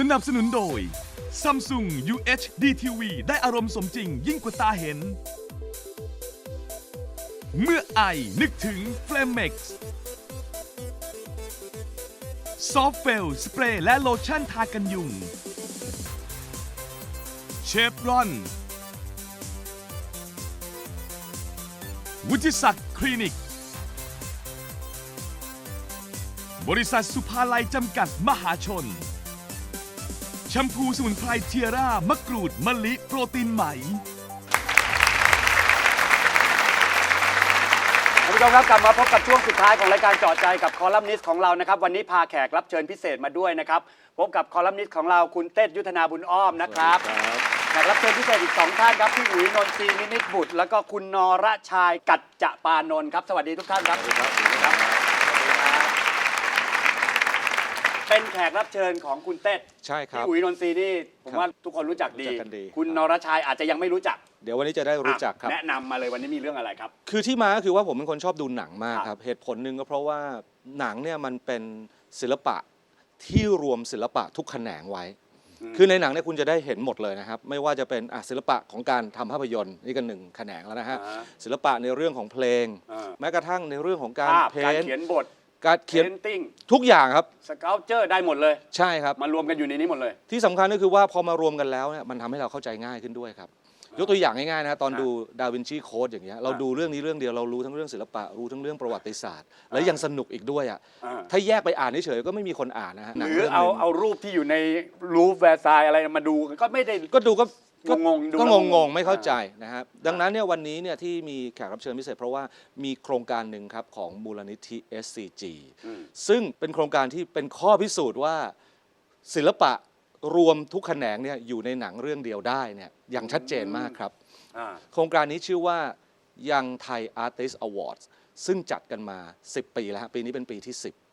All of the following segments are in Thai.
สนับสนุนโดย Samsung UHD TV ได้อารมณ์สมจริงยิ่งกว่าตาเห็น เมื่อไอนึกถึง f l a m e x ซอฟเฟลสเปรย์และโลชั่นทากันยุง เชฟรอน วุฒิศักดิ์คลินิก บริษัทสุภาลัยจำกัดมหาชน ชมพูสมุนไพรเทียร่ามะกรูดมะลิโปรตีนไหม ท่านผู้ชมครับกลับมาพบกับช่วงสุดท้ายของรายการเจาะใจกับคอลัมนิสต์ของเรานะครับวันนี้พาแขกรับเชิญพิเศษมาด้วยนะครับพบกับคอลัมนิสต์ของเราคุณเต้ยุทธนาบุญอ้อมนะครับแขกรับเชิญพิเศษอีกสองท่านครับพี่อุ๋ยนนทรีนินิตบุตร แล้วก็คุณนรชายกัจจะปานนท์ครับสวัสดีทุกท่านครับครับ เป็นแขกรับเชิญของคุณเต้ใช่ครับ พี่อุ๋ยนนทรีนี่ผมครับว่าทุกคนรู้จักดี รู้จักกันดี คุณครับนรชายอาจจะยังไม่รู้จักเดี๋ยววันนี้จะได้รู้จักครับ แนะนำมาเลยวันนี้มีเรื่องอะไรครับ คือที่มาก็คือว่าผมเป็นคนชอบดูหนังมากครับครับเหตุผลหนึ่งก็เพราะว่าหนังเนี่ยมันเป็นศิลปะที่รวมศิลปะทุกแขนงไว้คือในหนังเนี่ยคุณจะได้เห็นหมดเลยนะครับ ไม่ว่าจะเป็นอะศิลปะของการทำภาพยนตร์นี่ก็หนึ่งแขนงแล้วนะฮะอ่าศิลปะในเรื่องของเพลง อ่าแม้กระทั่งในเรื่องของการภาพเพ้การนท์เขียนบท การเขียนเพนติ้งทุกอย่างครับสเกลเจอร์ได้หมดเลย ใช่ครับ มารวมกันอยู่ในนี้หมดเลย ที่สำคัญก็คือว่าพอมารวมกันแล้วเนี่ยมันทำให้เราเข้าใจง่ายขึ้นด้วยครับ ยกตัวอย่างง่ายๆนะตอนอ่าดูดาวินชีโค้ดอย่างเงี้ยเราอ่าดูเรื่องนี้เรื่องเดียวเรารู้ทั้งเรื่องศิลปะรู้ทั้งเรื่องประวัติศาสตร์ และยังสนุกอีกด้วยอะอ่า ถ้าแยกไปอ่านเฉยๆก็ไม่มีคนอ่านนะฮะหนังรือเรื่องเอาหนึ่งเอารูปที่อยู่ในรูฟแวร์ซายอะไรมาดูก็ไม่ได้ก็ดูก็ ก็งงๆดูก็แล้วงงๆไม่เข้าใจนะครับดังนั้นเนี่ยวันนี้เนี่ยที่มีแขกรับเชิญพิเศษ เพราะว่ามีโครงการหนึ่งครับของมูลนิธิ SCG อืมซึ่งเป็นโครงการที่เป็นข้อพิสูจน์ว่า ศิลปะรวมทุกแขนงเนี่ยอยู่ในหนังเรื่องเดียวได้เนี่ยอย่างชัดเจนมากครับ อ่าโครงการนี้ชื่อว่ายังไทย Artist Awards ซึ่งจัดกันมา 10 ปีแล้วฮะปีนี้เป็นปีที่อ่า10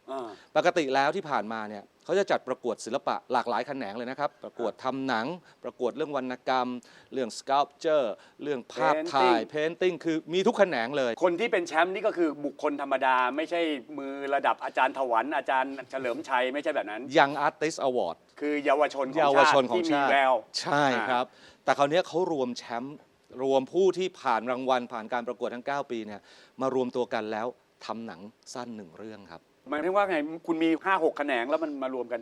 ปกติแล้วที่ผ่านมาเนี่ยเขาจะจัดประกวดศิลปะหลากหลายแขนงเลยนะครับ ประกวดทำหนัง ประกวดเรื่องวรรณกรรม เรื่อง sculpture เรื่องภาพถ่าย painting คือมีทุกแขนงเลย คนที่เป็นแชมป์นี่ก็คือบุคคลธรรมดา ไม่ใช่มือระดับอาจารย์ถวันอาจารย์เฉลิมชัย ไม่ใช่แบบนั้น Young Artist Award คือเยาวชนของเยาวชนของที่มีชาติแววใช่ครับ แต่คราวเนี้ยเขารวมแชมป์รวมผู้ที่ผ่านรางวัลผ่านการประกวดทั้ง 9 ปีเนี่ยมารวมตัวกันแล้วทำหนังสั้นหนึ่งเรื่องครับ หมายถึงว่าไงคุณมี 5 6แขนงแล้วมันมารวมกัน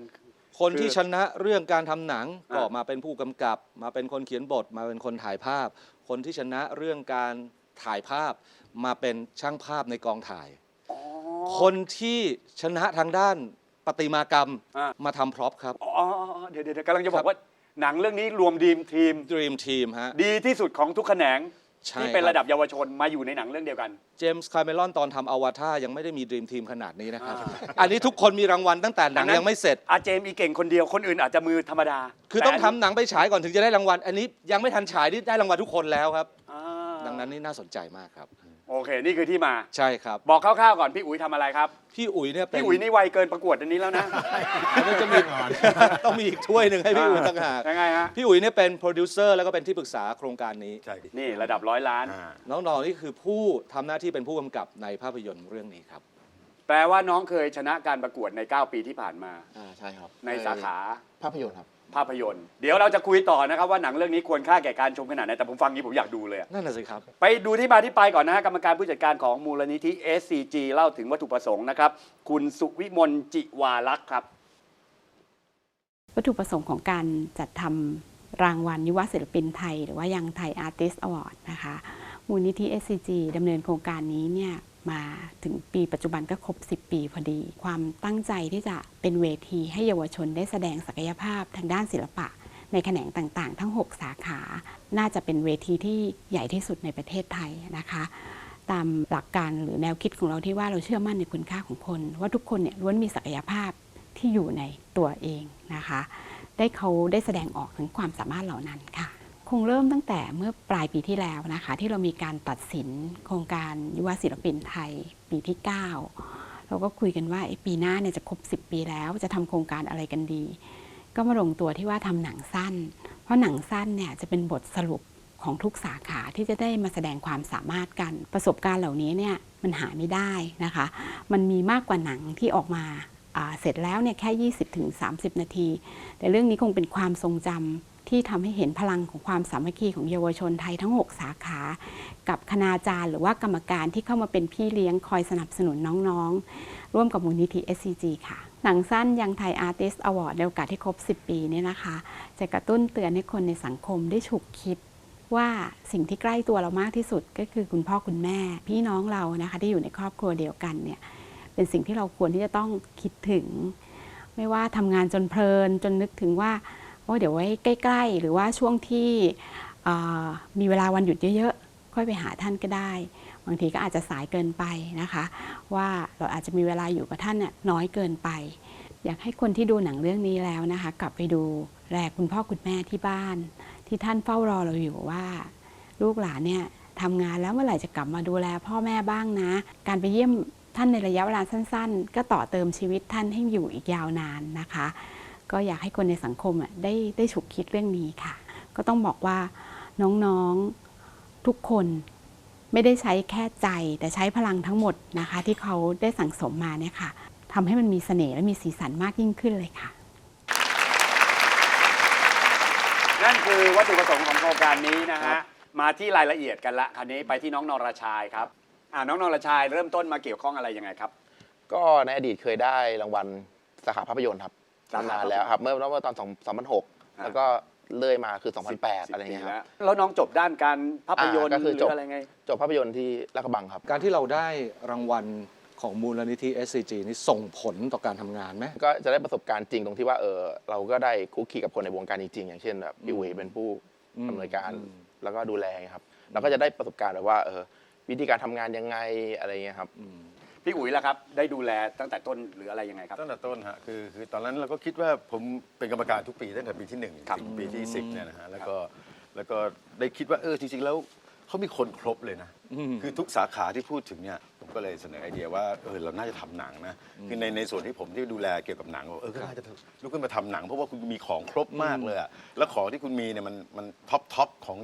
คนที่คือชนะเรื่องการทำหนังอ่า ก็มาเป็นผู้กำกับ มาเป็นคนเขียนบท มาเป็นคนถ่ายภาพ คนที่ชนะเรื่องการถ่ายภาพ มาเป็นช่างภาพในกองถ่ายอ๋อคนที่ชนะทางด้านประติมากรรมอ่ามาทำพร็อพครับ อ๋ออ๋ออ๋อเดี๋ยวเดี๋ยวเดี๋ยวกำลังจะบอครักบ ว่าหนังเรื่องนี้รวมดีมทีม Dream Team ฮะ ดีที่สุดของทุกแขนง ใช่ที่เป็นครับระดับเยาวชนมาอยู่ในหนังเรื่องเดียวกัน เจมส์คาเมรอนตอนทำอวตารยังไม่ได้มี Dream Team ขนาดนี้นะครับอ่าอันนี้ทุกคนมีรางวัลตั้งแต่หนังอันนั้นยังไม่เสร็จ อาเจมส์อีเก่งคนเดียวคนอื่นอาจจะมือธรรมดา คือต้องแทำหนังไปฉายก่อนถึงจะได้รางวัล อันนี้ยังไม่ทันฉายนี่ได้รางวัลทุกคนแล้วครับอ่าดังนั้นนี่น่าสนใจมากครับ โอเค นี่คือที่มา ใช่ครับ บอกคร่าวๆก่อนพี่อุ๋ยทำอะไรครับ พี่อุ๋ยเนี่ยเป็นพี่อุ๋ยนี่วัยเกินประกวดอันนี้แล้วนะ อันนั้นจะมีต้องมีอีกถ้วยหนึ่งให้พี่อุ๋ยต่างหากยังไงฮะ พี่อุ๋ยเนี่ยเป็นโปรดิวเซอร์แล้วก็เป็นที่ปรึกษาโครงการนี้ ใช่นี่ระดับร้อยล้าน อ่าน้องๆนี่คือผู้ทำหน้าที่เป็นผู้กำกับในภาพยนตร์เรื่องนี้ครับแปลว่าน้องเคยชนะการประกวดใน 9 ปีที่ผ่านมา อ่าใช่ครับในสาขาภาพยนตร์ครับ ภาพยนตร์ เดี๋ยวเราจะคุยต่อนะครับว่าหนังเรื่องนี้ควรค่าแก่การชมขนาดไหนแต่ผมฟังนี้ผมอยากดูเลยอะนั่นน่ะสิครับ ไปดูที่มาที่ไปก่อนนะฮะกรรมการผู้จัดการของมูลนิธิ SCG เล่าถึงวัตถุประสงค์นะครับ คุณสุวิมลจิวาลักษ์ครับ วัตถุประสงค์ของการจัดทำรางวัลยุวศิลปินไทย หรือว่ายังไทยอาร์ติสต์อวอร์ดนะคะ มูลนิธิ SCG ดำเนินโครงการนี้เนี่ย มาถึงปีปัจจุบันก็ครบ 10 ปีพอดี ความตั้งใจที่จะเป็นเวทีให้เยาวชนได้แสดงศักยภาพทางด้านศิลปะ ในแขนงต่างๆ ทั้ง 6 สาขา น่าจะเป็นเวทีที่ใหญ่ที่สุดในประเทศไทยนะคะ ตามหลักการหรือแนวคิดของเราที่ว่าเราเชื่อมั่นในคุณค่าของคน ว่าทุกคนเนี่ยล้วนมีศักยภาพที่อยู่ในตัวเองนะคะ ได้เขาได้แสดงออกถึงความสามารถเหล่านั้นค่ะ คงเริ่มตั้งแต่เมื่อปลายปีที่แล้วนะคะที่เรามีการตัดสินโครงการยุวศิลปินไทยปีที่ 9 เราก็คุยกันว่าเอ๊ะปีหน้าเนี่ยจะครบ 10 ปีแล้วจะทำโครงการอะไรกันดี ก็มาลงตัวที่ว่าทำหนังสั้น เพราะหนังสั้นเนี่ยจะเป็นบทสรุปของทุกสาขาที่จะได้มาแสดงความสามารถกัน ประสบการณ์เหล่านี้เนี่ยมันหาไม่ได้นะคะ มันมีมากกว่าหนังที่ออกมา เสร็จแล้วเนี่ยแค่ 20ถึง30 นาที แต่เรื่องนี้คงเป็นความทรงจำที่ทำให้เห็นพลังของความสามัคคีของเยาวชนไทยทั้ง 6 สาขา กับคณาจารย์หรือว่ากรรมการที่เข้ามาเป็นพี่เลี้ยงคอยสนับสนุนน้องๆ ร่วมกับมูลนิธิ SCG ค่ะ หนังสั้นยังไทยอาร์ติสต์อวอร์ดในโอกาสที่ครบ 10 ปีเนี่ยนะคะ จะกระตุ้นเตือนให้คนในสังคมได้ฉุกคิดว่าสิ่งที่ใกล้ตัวเรามากที่สุดก็คือคุณพ่อคุณแม่ พี่น้องเรานะคะที่อยู่ในครอบครัวเดียวกันเนี่ย เป็นสิ่งที่เราควรที่จะต้องคิดถึง ไม่ว่าทำงานจนเพลินจนนึกถึงว่าโอ้เดี๋ยวไว้ใกล้ ๆ หรือว่าช่วงที่มีเวลาวันหยุดเยอะๆ ค่อยไปหาท่านก็ได้ บางทีก็อาจจะสายเกินไปนะคะ ว่าเราอาจจะมีเวลาอยู่กับท่านเนี่ยน้อยเกินไป อยากให้คนที่ดูหนังเรื่องนี้แล้วนะคะ กลับไปดูแลคุณพ่อคุณแม่ที่บ้าน ที่ท่านเฝ้ารอเราอยู่ว่า ลูกหลานเนี่ยทำงานแล้วเมื่อไหร่จะกลับมาดูแลพ่อแม่บ้างนะ การไปเยี่ยม ท่านในระยะเวลาสั้น ๆ ก็ต่อเติมชีวิตท่านให้อยู่อีกยาวนานนะคะ ก็อยากให้คนในสังคมอะได้ได้ฉุกคิดเรื่องนี้ค่ะ ก็ต้องบอกว่าน้องๆทุกคนไม่ได้ใช้แค่ใจแต่ใช้พลังทั้งหมดนะคะ ที่เขาได้สั่งสมมาเนี่ยค่ะทำให้มันมีเสน่ห์และมีสีสันมากยิ่งขึ้นเลยค่ะ นั่นคือวัตถุประสงค์ของโครงการนี้นะฮะ มาที่รายละเอียดกันละคราวนี้ไปที่น้องนรชายครับ อ่าน้องนรชายเริ่มต้นมาเกี่ยวข้องอะไรยังไงครับ ก็ในอดีตเคยได้รางวัลสาขาภาพยนตร์ครับสาขา นานแล้วครับ เมื่อเมื่อตอน2006อ่าแล้วก็เลื่อยมาคือสิบ2008 อะไรปีเงี้ยคแล้รับวแล้วน้องจบด้านการภาพยนตร์อ่าก็คือหรืจบ ออะไรไง จบภาพยนตร์ที่ลาดกระบังครับ การที่เราได้รางวัลของมูลนิธิ SCG นี่ส่งผลต่อการทำงานไหม ก็จะได้ประสบการณ์จริงตรงที่ว่าเออเราก็ได้คุกคีกับคนในวงการจริงๆอย่างเช่นแบบพี่อุ๋ยเป็นผู้อืมอำนวยการอืมแล้วก็ดูแลครับเราก็จะได้ประสบการณ์แบบว่าเออ วิธีการทำงานยังไงอะไรเงี้ยครับอืมพี่อุ๋ยล่ะครับ ได้ดูแลตั้งแต่ต้นหรืออะไรยังไงครับ ตั้งแต่ต้นฮะคือคือตอนนั้นเราก็คิดว่าผมเป็นกรรมการทุกปีตั้งแต่ปีที่หนึ่งครับถึงปีที่สิบเนี่ยนะฮะแล้วก็แล้วก็ได้คิดว่าเออจริงๆแล้วเขามีคนครบเลยนะอืมคือทุกสาขาที่พูดถึงเนี่ยผมก็เลยเสนอไอเดียว่าเออเราน่าจะทำหนังนะคือในในส่วนที่ผมที่ดูแลเกี่ยวกับหนังว่าเออก็น่าจะลุกขึ้นมาทำหนัง เพราะว่าคุณมีของครบมากเลยอะแล้วของที่คุณมีเนี่ยมันมันท็อปท็อปของ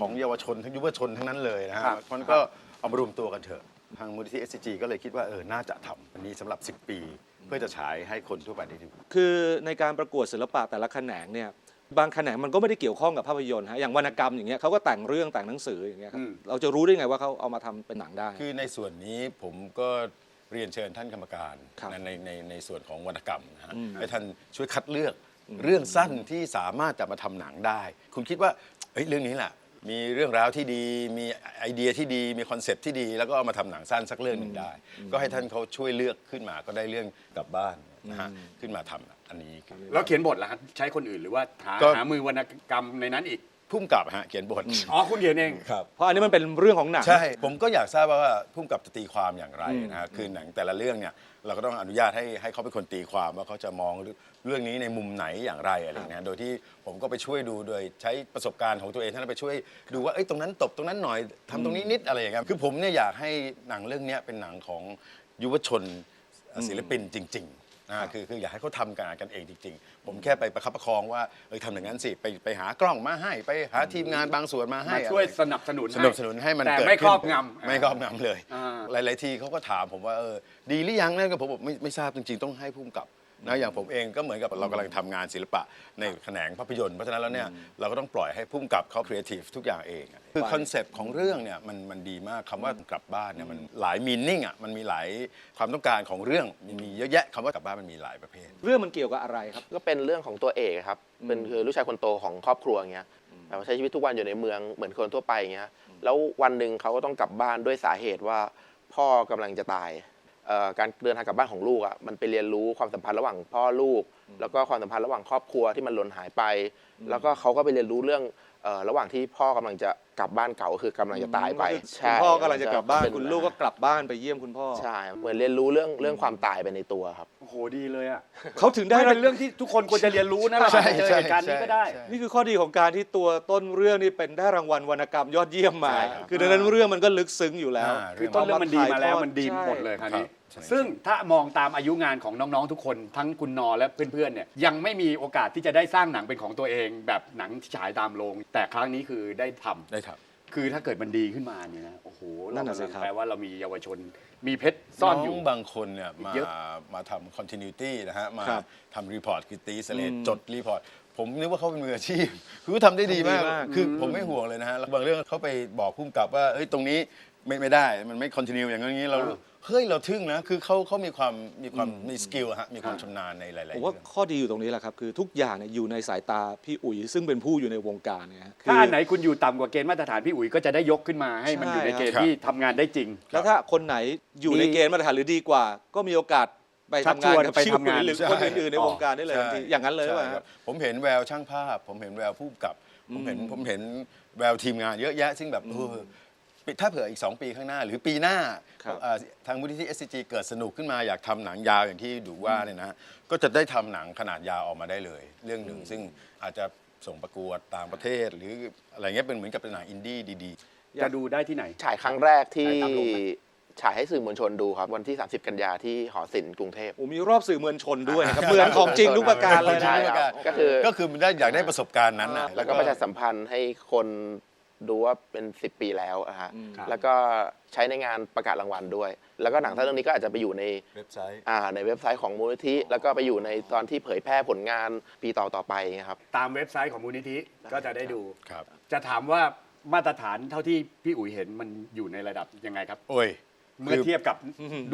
ของเยาวชนทั้งยุวชนทั้งนั้นเลยนะฮะ ครับ มันก็ เอามารวมตัวกันเถอะ ทางมูลนิธิ SCG ก็เลยคิดว่าเออน่าจะทำอันนี้สำหรับ 10 ปี เพื่อจะฉายให้คนทั่วไปได้ดู คือในการประกวดศิลปะแต่ละแขนงเนี่ยบางแขนงมันก็ไม่ได้เกี่ยวข้องกับภาพยนตร์ฮะอย่างวรรณกรรมอย่างเงี้ยเขาก็แต่งเรื่องแต่งหนังสืออย่างเงี้ยครับอืมเราจะรู้ได้ไงว่าเขาเอามาทำเป็นหนังได้ คือในส่วนนี้ผมก็เรียนเชิญท่านกรรมการครับในในในในส่วนของวรรณกรรมนะฮะอืม ให้ท่านช่วยคัดเลือกเรื่องสั้นที่สามารถจะมาทำหนังได้ คุณคิดว่าเฮ้ยเรื่องนี้แหละ มีเรื่องราวที่ดี มีไอเดียที่ดี มีคอนเซปต์ที่ดี แล้วก็เอามาทำหนังสั้นสักเรื่องหนึ่งได้ ก็ให้ท่านเขาช่วยเลือกขึ้นมาก็ได้เรื่องกลับบ้านนะฮะขึ้นมาทำอันนี้ แล้วเขียนบทล่ะครับใช้คนอื่นหรือว่าหาก็ หามือวรรณกรรมในนั้นอีก พุ่มกับฮะเขียนบท อ๋อ คุณเขียนเอง ครับ เพราะอันนี้มันเป็นเรื่องของหนัง ใช่ ผมก็อยากทราบว่าพุ่มกับจะตีความอย่างไรนะฮะคือหนังแต่ละเรื่องเนี่ยเราก็ต้องอนุญาตให้ให้เขาเป็นคนตีความว่าเขาจะมองเรื่องนี้ในมุมไหนอย่างไรอะไรอย่างเงี้ยโดยที่ผมก็ไปช่วยดูโดยใช้ประสบการณ์ของตัวเองท่านไปช่วยดูว่าเอ้ยตรงนั้นตบตรงนั้นหน่อยทำตรงนี้นิดอะไรอย่างเงี้ยคือผมเนี่ยอยากให้หนังเรื่องเนี้ยเป็นหนังของยุวชนศิลปินจริง ๆ นะคือคืออยากให้เขาทำงานกันเองจริง ๆ ผมแค่ไปประคับประคองว่าเออทำอย่างนั้นสิไปไปหากล้องมาให้ไปหาทีมงานบางส่วนมาให้มาช่วยอะไร สนับสนุน สนับสนุนให้มันแต่เกิดไม่ขึ้นครอบงำไม่ครอบงำเลย อ่า หลาย ๆ ทีเขาก็ถามผมว่าเออดีหรือยังนั่นก็ผมบอกไม่ไม่ทราบจริง ๆ ต้องให้ผู้กำกับ นะอย่างผมเองก็เหมือนกับเรากำลังทำงานศิลปะในแขนงภาพยนตร์เพราะฉะนั้นแล้วเนี่ยเราก็ต้องปล่อยให้ผู้กำกับเขาครีเอทีฟทุกอย่างเองอะคือคอนเซปต์ของเรื่องเนี่ยมันมันดีมากคำว่ากลับบ้านเนี่ยมันหลายมีนิ่งอะมันมีหลายความต้องการของเรื่องมันมีเยอะแยะคำว่ากลับบ้านมันมีหลายประเภท เรื่องมันเกี่ยวกับอะไรครับ ก็เป็นเรื่องของตัวเอกครับเป็นคือลูกชายคนโตของครอบครัวอย่างเงี้ยแบบว่าใช้ชีวิตทุกวันอยู่ในเมืองเหมือนคนทั่วไปอย่างเงี้ยแล้ววันหนึ่งเขาก็ต้องกลับบ้านด้วยสาเหตุว่าพ่อกำลังจะตายเอ่อ การเดินทางกลับบ้านของลูกอะมันไปเรียนรู้ความสัมพันธ์ระหว่างพ่อลูก แล้วก็ความสัมพันธ์ระหว่างครอบครัวที่มันหล่นหายไป แล้วก็เขาก็ไปเรียนรู้เรื่องเอ่อระหว่างที่พ่อกำลังจะกลับบ้านเก่าคือกำลังจะตายไปคุณใช่พ่อกำลังจะกลับบ้านเป็คุณลูกก็กลับบ้านไปเยี่ยมคุณพ่อใช่เหมือนเรียนรู้เรื่องเรื่องความตายไปในตัวครับโอ้โหดีเลยอะเขาถึงได้ไม่เป็นเรื่องที่ทุกคนควรจะเรียนรู้นะเราใช่เจอใช่เหตุการณ์นี้ก็ได้ใช่นี่คือข้อดีของการที่ตัวต้นเรื่องนี่เป็นได้รางวัลวรรณกรรมยอดเยี่ยมมาใช่ครับคือดังนั้นเรื่องมันก็ลึกซึ้งอยู่แล้วอ่าคือต้นเรื่องมันดีมาแล้วมันดีใช่หมดเลยคราวนี้ครับใช่ ซึ่งถ้ามองตามอายุงานของน้องๆทุกคนทั้งคุณนอและเพื่อนๆเนี่ยยังไม่มีโอกาสที่จะได้สร้างหนังเป็นของตัวเอง แบบหนังที่ฉายตามโรงแต่ครั้งนี้คือได้ทำได้ครับ คือถ้าเกิดมันดีขึ้นมาเนี่ยนะโอ้โหนั่นน่ะสิเรากำลังครับ แปลว่าเรามีเยาวชน มีเพชรซ่อนอยู่ งบางคนเนี่ยมาเยอะมาทำ continuity นะฮะ มาครับทำรีพอร์ตคือตีสเลดอืมจดรีพอร์ต ผมนึกว่าเขาเป็นมืออาชีพ คือเขาทำได้ดีมาก ทำดีมาก คือผมไม่ห่วงเลยนะฮะแล้วบางเรื่องเขาไปบอกพุ่มกับว่า เฮ้ย ตรงนี้ ไม่ไม่ได้มันไม่ continue อย่างนี้เราอ่าเฮ้ยเราทึ่งนะคือเขาเขามีความมีความมีสกิลฮะมีความอ่าชำนาญในหลายๆผมเรื่ว่าอง ข้อดีอยู่ตรงนี้แหละครับ คือทุกอย่างเนี่ยอยู่ในสายตาพี่อุ๋ยซึ่งเป็นผู้อยู่ในวงการเนี่ยฮะถ้าอันไหนคุณอยู่ต่ำกว่าเกณฑ์มาตรฐานพี่อุ๋ยก็จะได้ยกขึ้นมาให้มันอยู่ในเกณฑ์ใช่ครับที่ทำงานได้จริง แล้วถ้าคนไหนอยู่ในดีเกณฑ์มาตรฐานหรือดีกว่า ก็มีโอกาสไปชักทำงานชวนกับไปพี่ทำงานอุ๋ยหรือใช่คนอื่นๆในวงการได้เลยทันทีอย่างนั้นเลยใช่ว่า ครับผมเห็นแววช่างภาพ ผมเห็นแววผู้กำกับ ผมเห็นผมเห็นแววทีมงานเยอะแยะซึ่งแบบเออ ถ้าเผื่ออีก 2 ปีข้างหน้า หรือปีหน้าครับเอ่อทางมูลนิธิ SCG เกิดสนุกขึ้นมาอยากทำหนังยาวอย่างที่ดูว่าเนี่ยนะก็จะได้ทำหนังขนาดยาวออกมาได้เลย เรื่องหนึ่งซึ่งอาจจะส่งประกวดต่างประเทศ หรืออะไรเงี้ยเป็นเหมือนกับเป็นหนังอินดี้ดีจะดูได้ที่ไหน ฉายครั้งแรกที่ฉายตามโรงไหม ฉายให้สื่อมวลชนดูครับ วันที่ 30 กันยาที่หอศิลป์กรุงเทพ โอ้มีรอบสื่อมวลชนด้วยนะครับ เหมือนของจริงทุกประการเลยใช่นะ ครับก็คือ ก็คือมันได้อยากได้ประสบการณ์นั้นนะแล้วก็ประชาสัมพันธ์ให้คน ดูว่าเป็น 10 ปีแล้วอะฮะ ครับ แล้วก็ใช้ในงานประกาศรางวัลด้วย แล้วก็หนังเรื่องนี้ก็อาจจะไปอยู่ในเว็บไซต์ อ่าในเว็บไซต์ของมูลนิธิ แล้วก็ไปอยู่ในตอนที่เผยแพร่ผลงานปีต่อต่อๆไปนะครับ ตามเว็บไซต์ของมูลนิธิก็จะได้ดู ครับ จะถามว่ามาตรฐานเท่าที่พี่อุ๋ยเห็นมันอยู่ในระดับยังไงครับ โอ้ย เมื่อเทียบกับ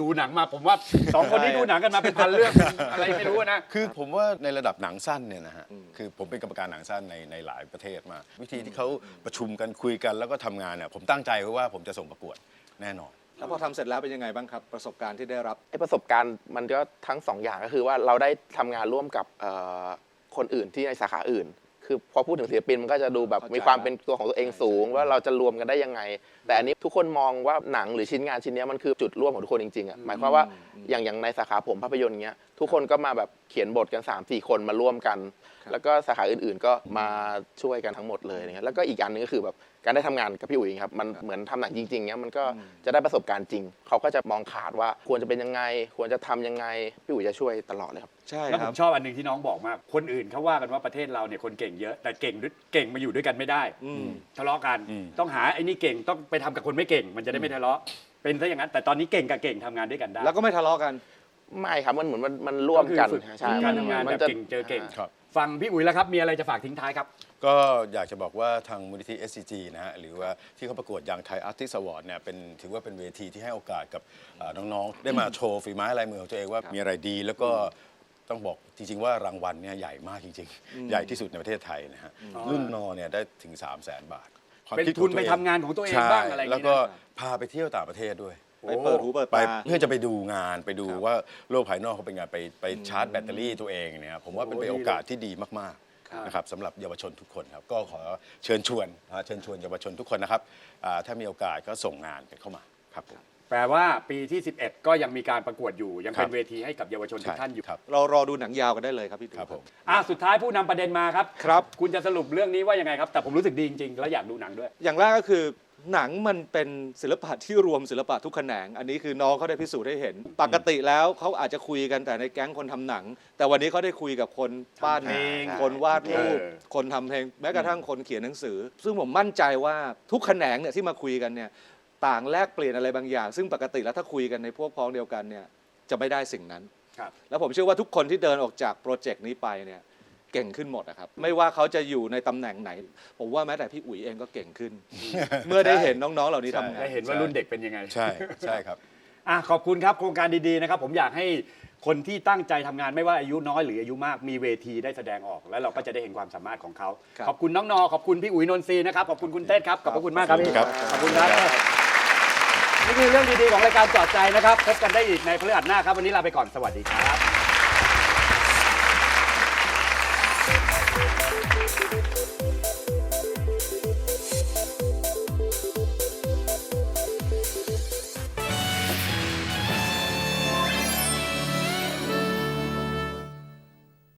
ดูหนังมาผมว่าสองคนนี้ดูหนังกันมาเป็นพันเรื่องอะไรไม่รู้นะคือผมว่าในระดับหนังสั้นเนี่ยนะฮะคือผมเป็นกรรมการหนังสั้นในในหลายประเทศมา วิธีที่เขาประชุมกันคุยกันแล้วก็ทำงานเนี่ยผมตั้งใจไว้ว่าผมจะส่งประกวดแน่นอนแล้วพอทำเสร็จแล้วเป็นยังไงบ้างครับ ประสบการณ์ที่ได้รับไอประสบการณ์มันก็ทั้งสองอย่างก็คือว่าเราได้ทำงานร่วมกับเอ่อคนอื่นที่ในสาขาอื่น คือพอพูดถึงศิลปินมันก็จะดูแบบเข้าใจมีความเป็นตัวของตัวเองสูง ว่าเราจะรวมกันได้ยังไง แต่อันนี้ทุกคนมองว่าหนังหรือชิ้นงานชิ้นเนี้ยมันคือจุดร่วมของทุกคนจริงๆอะหมายความว่าอย่างอย่างในสาขาผมภาพยนตร์เงี้ยทุกคนก็มาแบบเขียนบทกัน 3 4 คนมาร่วมกัน แล้วก็สาขาอื่นๆก็มาช่วยกันทั้งหมดเลยนะครับแล้วก็อีกอันหนึงก็คือแบบการได้ทำงานกับพี่อุ๋ยครับมันเหมือนทำหนังจริงๆเนี้ยมันก็จะได้ประสบการณ์จริง เขาก็จะมองขาดว่าควรจะเป็นยังไง ควรจะทำยังไงพี่อุ๋ยจะช่วยตลอดเลยครับใช่แล้วคผรับมชอบอันหนึ่งที่น้องบอกมากคนอื่นเขาว่ากันว่าประเทศเราเนี่ยคนเก่งเยอะแต่เก่งด้วยเก่งมาอยู่ด้วยกันไม่ได้อืมทะเลาะกันอืมต้องหาไอ้นี่เก่งต้องไปทำกับคนไม่เก่ง มันจะได้ไม่ทะเลาะเป็นซะอย่างนั้นแต่ตอนนี้เก่งกับเก่งทำงานด้วยกันได้แล้วก็ไม่ทะเลาะกัน ไม่ครับมันเหมือนมันมันร่วมกันก็คือฝึกใช่การทำงานมัแบบจะ เก่งเจอเก่งครับฟังพี่อุ๋ยแล้วครับ มีอะไรจะฝากทิ้งท้ายครับ ก็อยากจะบอกว่าทางมูลนิธิ SCG นะฮะหรือว่าที่เขาประกวดยังไทยอาร์ติสต์อวอร์ดเนี่ยเป็นถือว่าเป็นเวทีที่ให้โอกาสกับเอ่อน้องๆ ได้มาโชว์ฝีไม้ลายมือของตัวเองว่ามีอะไรดี แล้วก็ต้องบอกจริง ๆ ว่ารางวัลเนี่ยใหญ่มากจริง ๆ ใหญ่ที่สุดในประเทศไทยนะฮะอ๋อรุ่นนอเนี่ยได้ถึง 3 0 0 0 0 0 บาทความเป็นคิดขทุอนตัวไปเองทำงานของตัวเองใช่บ้างอะไรอย่างแล้วนี้ก็นะพาไปเที่ยวต่างประเทศด้วย ไปเปิดหูเปิดไปตา เพื่อจะไปดูงานไปดูว่าโลกภายนอกเขาเป็นไงไปไปชาร์จแบตเตอรี่ตัวเองเนี่ยผมว่าเป็นโอ้โอกาสที่ดีมากครับ ๆนะครับสำหรับเยาวชนทุกคนครับก็ขอเชิญชวนนะฮะเชิญชวนเยาวชนทุกคนนะครับอ่าถ้ามีโอกาสก็ส่งงานกันเข้ามาครับผม แปลว่าปีที่ 11 ก็ยังมีการประกวดอยู่ ยังเป็นครับ เวทีให้กับเยาวชนทุกท่านอยู่ครับ เรารอดูหนังยาวกันได้เลยครับพี่ตู่ครับผม อะสุดท้ายผู้นำประเด็นมาครับ ครับ คุณจะสรุปเรื่องนี้ว่ายังไงครับ แต่ผมรู้สึกดีจริงๆ แล้วอยากดูหนังด้วย อย่างแรกก็คือ หนังมันเป็นศิลปะที่รวมศิลปะทุกแขนง อันนี้คือน้องเขาได้พิสูจน์ให้เห็น ปกติแล้วเขาอาจจะคุยกันแต่ในแก๊งคนทำหนัง แต่วันนี้เขาได้คุยกับคนปั้นทำเพลงคนวาดรูปเออคนทำเพลงแม้กระทั่งคนเขียนหนังสือ ซึ่งผมมั่นใจว่าทุกแขนงเนี่ยที่มาคุยกันเนี่ยต่างแลกเปลี่ยนอะไรบางอย่าง ซึ่งปกติแล้วถ้าคุยกันในพวกพ้องเดียวกันเนี่ยจะไม่ได้สิ่งนั้นครับแล้วผมเชื่อว่าทุกคนที่เดินออกจากโปรเจกต์นี้ไปเนี่ย เก่งขึ้นหมดนะครับ ไม่ว่าเขาจะอยู่ในตำแหน่งไหน ผมว่าแม้แต่พี่อุ๋ยเองก็เก่งขึ้น เมื่อได้เห็นน้องๆเหล่านี้ทำงาได้นเห็นว่ารุ่นเด็กเป็นยังไงใช่ใช่ครับ อะขอบคุณครับโครงการดีๆนะครับ ผมอยากให้คนที่ตั้งใจทำงานไม่ว่าอายุน้อยหรืออายุมากมีเวทีได้แสดงออก แล้วเราก็จะได้เห็นความสามารถของเขาครับ ขอบคุณน้องนอขอบคุณพี่อุ๋ยนนทรีย์นะครับขอบคุณคุณเต้ครับขอบพระคุณมากครับขอบคุณครับขอบคุณครับนี่คือเรื่องดีๆของรายการจอดใจนะครับพบกันได้อีกในพฤหัสหน้าครับวันนี้ลาไปก่อนสวัสดีครับ